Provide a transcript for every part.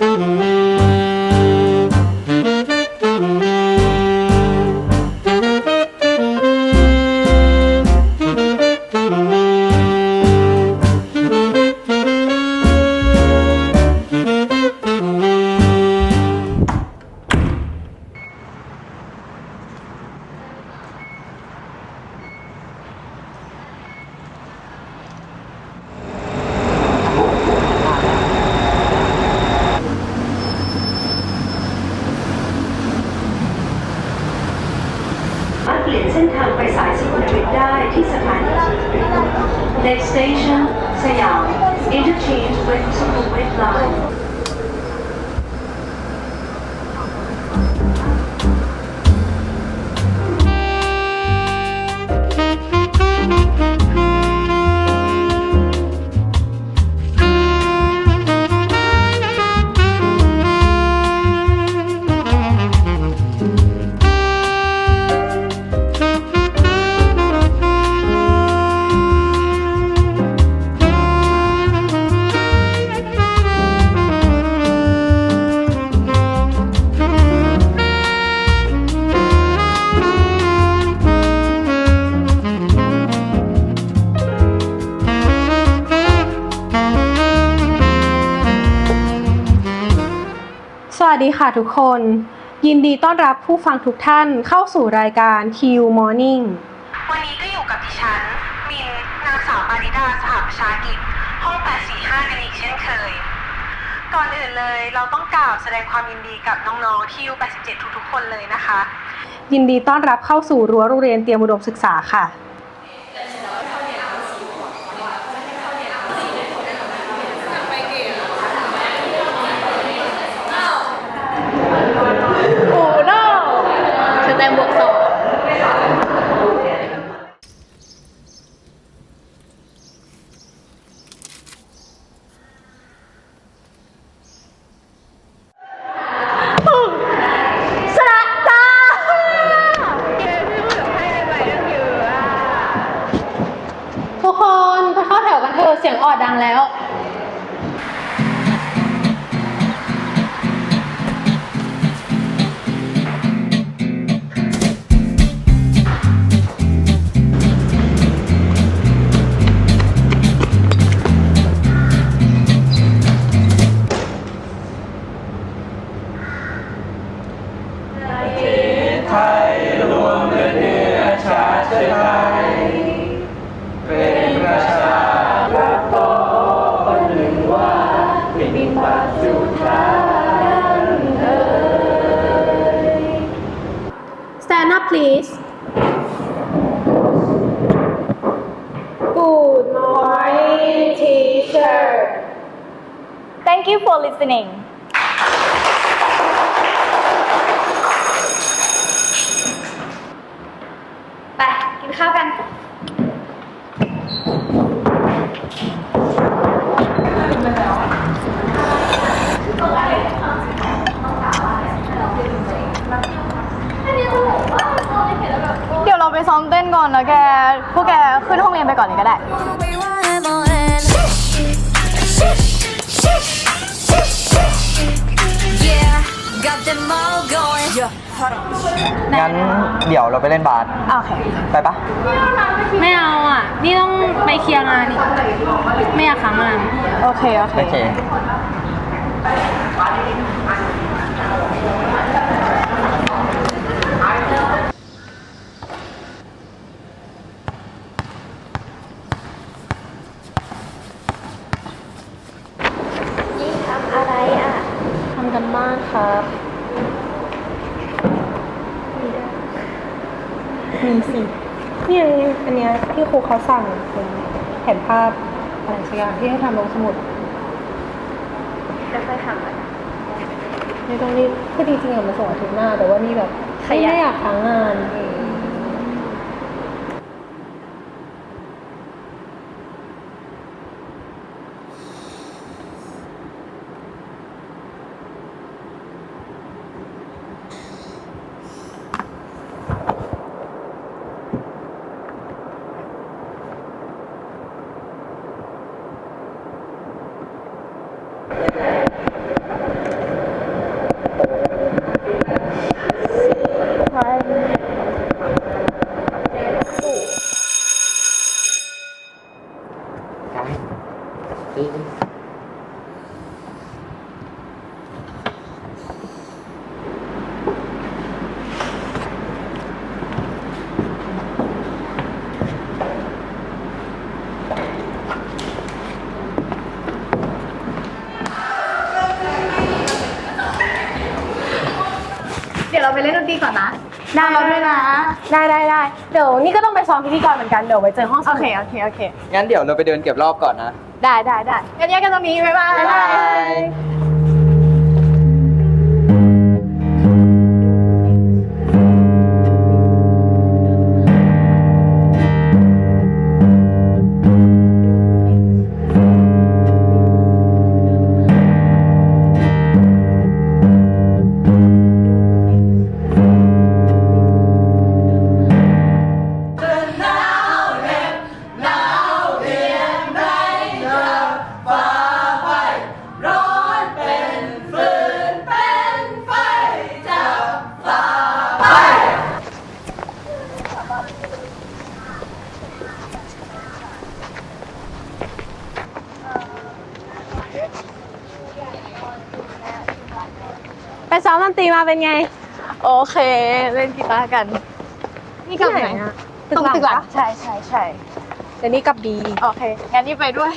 ส Next station สยาม Interchange with สุขุมวิท line วัสดีค่ะทุกคน ยินดีต้อนรับผู้ฟังทุกท่านเข้าสู่รายการ Q Morning วันนี้ก็อยู่กับดิฉัน มิน นางสาวปาริดาสหประชากิจ ห้อง 845กันอีกเช่นเคย ก่อนอื่นเลยเราต้องกล่าวแสดงความยินดีกับน้องๆที่ยู87 ทุกๆ คนเลยนะคะ ยินดีต้อนรับเข้าสู่รั้วโรงเรียนเตรียมอุดมศึกษาค่ะ listening ไปกินข้าวกันเดี๋ยวเราไปซ้อมเต้นก่อนนะแก พวกแกขึ้นห้องเรียนไปก่อนเลยก็ได้ งั้นเดี๋ยวเราไปเล่นบาสโอเค ไปปะไม่เอาอะ นี่ต้องไปเคลียร์งานอีกไม่อยากค้างงานโอเค โอเค โอเคทำกันบ้านครับ มีสินี่อันนี้อันเนี้ยที่ครูเขาสั่งเป็นแผนภาพอะไรสักอย่างที่ให้ทำลงสมุดจะค่อยทำกันไม่ต้องรีบคือจริงๆอะมันส่งอาทิตย์หน้า แต่ว่านี่แบบขยันไม่อยากค้างงานเอง เราไปเล่นดนตรีก่อนนะได้เราด้วยนะ ได้ได้ได้เดี๋ยวนี่ก็ต้องไปซ้อมพิธีกรเหมือนกันเดี๋ยวไว้เจอห้องสโอมุดเค โอเค โอเค งั้นเดี๋ยวเราไปเดินเก็บรอบก่อนนะ ได้ได้ได้งั้นแยกกันตรงนี้ บ๊ายบาย บ๊ายบาย ไปซ้อมดนตรีมาเป็นไง โอเค เล่นกีตาร์กันนี่กลับไหนอะตรงตึกหลังปะใช่ใช่ใช่เดี๋ยวนี้กลับดี โอเค งั้นนี่ไปด้วย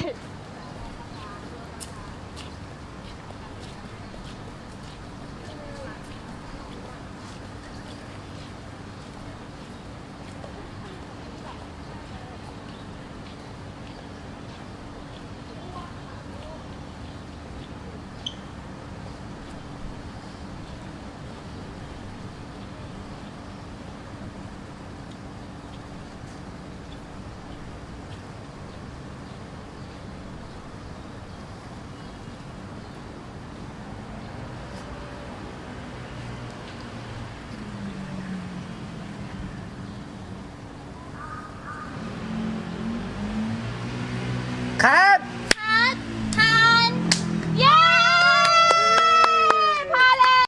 ครับ